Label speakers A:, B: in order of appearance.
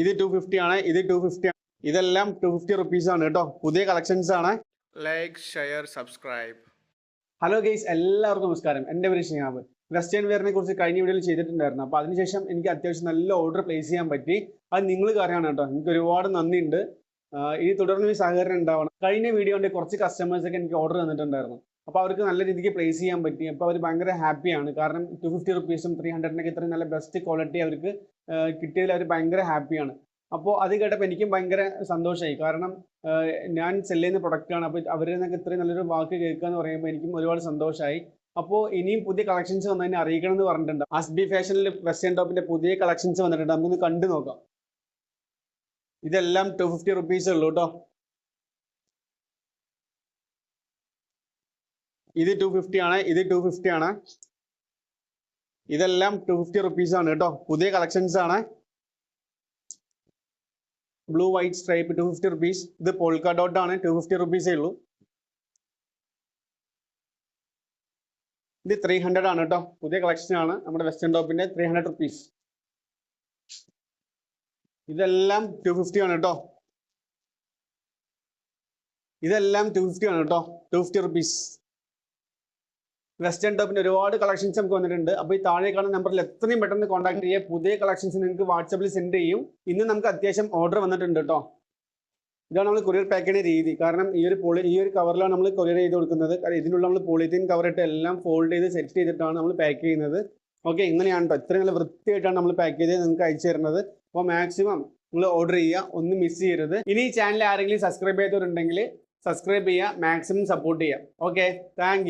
A: ഇത് to fifty ആണ് ഇത് ടു ഫിഫ്റ്റി ആണ്. ഇതെല്ലാം ടു ഫിഫ്റ്റി റുപ്പീസ് ആണ് കേട്ടോ. പുതിയ കളക്ഷൻസ് ആണ്.
B: Like share subscribe
A: hello guys എല്ലാവർക്കും നമസ്കാരം. എന്റെ പേര് ഷിഹാബ്. വെസ്റ്റേൺ വെയറിനെ കുറിച്ച് കഴിഞ്ഞ വീഡിയോയിൽ ചെയ്തിട്ടുണ്ടായിരുന്നു. അപ്പോൾ അതിനുശേഷം എനിക്ക് അത്യാവശ്യം നല്ല ഓർഡർ പ്ലേസ് ചെയ്യാൻ പറ്റി. അത് നിങ്ങൾ കാരണമാണ് കേട്ടോ. എനിക്ക് ഒരുപാട് നന്ദിയുണ്ട്. ഇനി തുടർന്ന് ഈ സഹകരണം ഉണ്ടാവണം. കഴിഞ്ഞ വീഡിയോ കൊണ്ട് കുറച്ച് കസ്റ്റമേഴ്സൊക്കെ എനിക്ക് ഓർഡർ തന്നിട്ടുണ്ടായിരുന്നു. അപ്പോൾ അവർക്ക് നല്ല രീതിക്ക് പ്ലേസ് ചെയ്യാൻ പറ്റി. അപ്പോൾ അവർ ഭയങ്കര ഹാപ്പിയാണ് കാരണം ടു ഫിഫ്റ്റി റുപ്പീസും ത്രീ ഹൺഡ്രഡിനൊക്കെ ഇത്രയും നല്ല ബെസ്റ്റ് ക്വാളിറ്റി അവർക്ക് കിട്ടിയതിൽ അവർ ഭയങ്കര ഹാപ്പിയാണ് അപ്പോൾ അത് കേട്ടപ്പോൾ എനിക്കും ഭയങ്കര സന്തോഷമായി കാരണം ഞാൻ സെൽ ചെയ്യുന്ന പ്രൊഡക്റ്റാണ് അപ്പോൾ അവരിൽ നിന്നൊക്കെ ഇത്രയും നല്ലൊരു വാക്ക് കേൾക്കുക എന്ന് പറയുമ്പോൾ എനിക്കും ഒരുപാട് സന്തോഷമായി അപ്പോൾ ഇനിയും പുതിയ കളക്ഷൻസ് വന്നതിനെ അറിയിക്കണം എന്ന് പറഞ്ഞിട്ടുണ്ട്. അസ്ബി ഫാഷനിൽ വെസ്റ്റേൺ ടോപ്പിന്റെ പുതിയ കളക്ഷൻസ് വന്നിട്ടുണ്ട്. നമുക്കൊന്ന് കണ്ടു നോക്കാം. ഇതെല്ലാം ടു ഫിഫ്റ്റി റുപ്പീസേ ഉള്ളൂ കേട്ടോ ഇത് ടു ഫിഫ്റ്റി ആണ് ഇത് ടു ഫിഫ്റ്റി ആണ്. ഇതെല്ലാം ടു ഫിഫ്റ്റി റുപ്പീസ് ആണ് കേട്ടോ. പുതിയ കളക്ഷൻസ് ആണ്. Blue white stripe two fifty rupees ഇത് പോൾക്ക ഡോട്ട് ആണ് ടു ഫിഫ്റ്റി റുപ്പീസേ ഉള്ളൂ. ഇത് ത്രീ ഹൺഡ്രഡ് ആണ് കേട്ടോ. പുതിയ കളക്ഷൻ ആണ് നമ്മുടെ വെസ്റ്റേൺ ടോപ്പിന്റെ ത്രീ ഹൺഡ്രഡ് റുപ്പീസ് ഇതെല്ലാം ടു ഫിഫ്റ്റി ആണ് കേട്ടോ. ഇതെല്ലാം ടു ഫിഫ്റ്റി ആണ് കേട്ടോ. ടു ഫിഫ്റ്റി റുപ്പീസ് വെസ്റ്റേൺ ടോപ്പിന് ഒരുപാട് കളക്ഷൻസ് നമുക്ക് വന്നിട്ടുണ്ട്. അപ്പോൾ ഈ താഴെ കാണുന്ന നമ്പറിൽ എത്രയും പെട്ടെന്ന് കോൺടാക്ട് ചെയ്യുക. പുതിയ കളക്ഷൻസ് നിങ്ങൾക്ക് വാട്സപ്പിൽ സെൻഡ് ചെയ്യും. ഇന്ന് നമുക്ക് അത്യാവശ്യം ഓർഡർ വന്നിട്ടുണ്ട് കേട്ടോ ഇതാണ് നമ്മൾ കൊറിയർ പാക്ക് ചെയ്യുന്ന രീതി. കാരണം ഈ ഒരു പോളി ഈ ഒരു കവറിലാണ് നമ്മൾ കൊറിയർ ചെയ്ത് കൊടുക്കുന്നത്. കാരണം ഇതിനുള്ള നമ്മൾ പോളിത്തീൻ കവറിട്ട് ഇട്ട് എല്ലാം ഫോൾഡ് ചെയ്ത് സെറ്റ് ചെയ്തിട്ടാണ് നമ്മൾ പാക്ക് ചെയ്യുന്നത്. ഓക്കെ ഇങ്ങനെയാണ് കേട്ടോ ഇത്രയും നല്ല വൃത്തിയായിട്ടാണ് നമ്മൾ പാക്ക് ചെയ്ത് നിങ്ങൾക്ക് അയച്ചു തരുന്നത്. അപ്പോൾ മാക്സിമം നിങ്ങൾ ഓർഡർ ചെയ്യുക. ഒന്നും മിസ് ചെയ്യരുത്. ഇനി ഈ ചാനൽ ആരെങ്കിലും സബ്സ്ക്രൈബ് ചെയ്തവരുണ്ടെങ്കിൽ സബ്സ്ക്രൈബ് ചെയ്യുക. മാക്സിമം സപ്പോർട്ട് ചെയ്യുക. Okay thank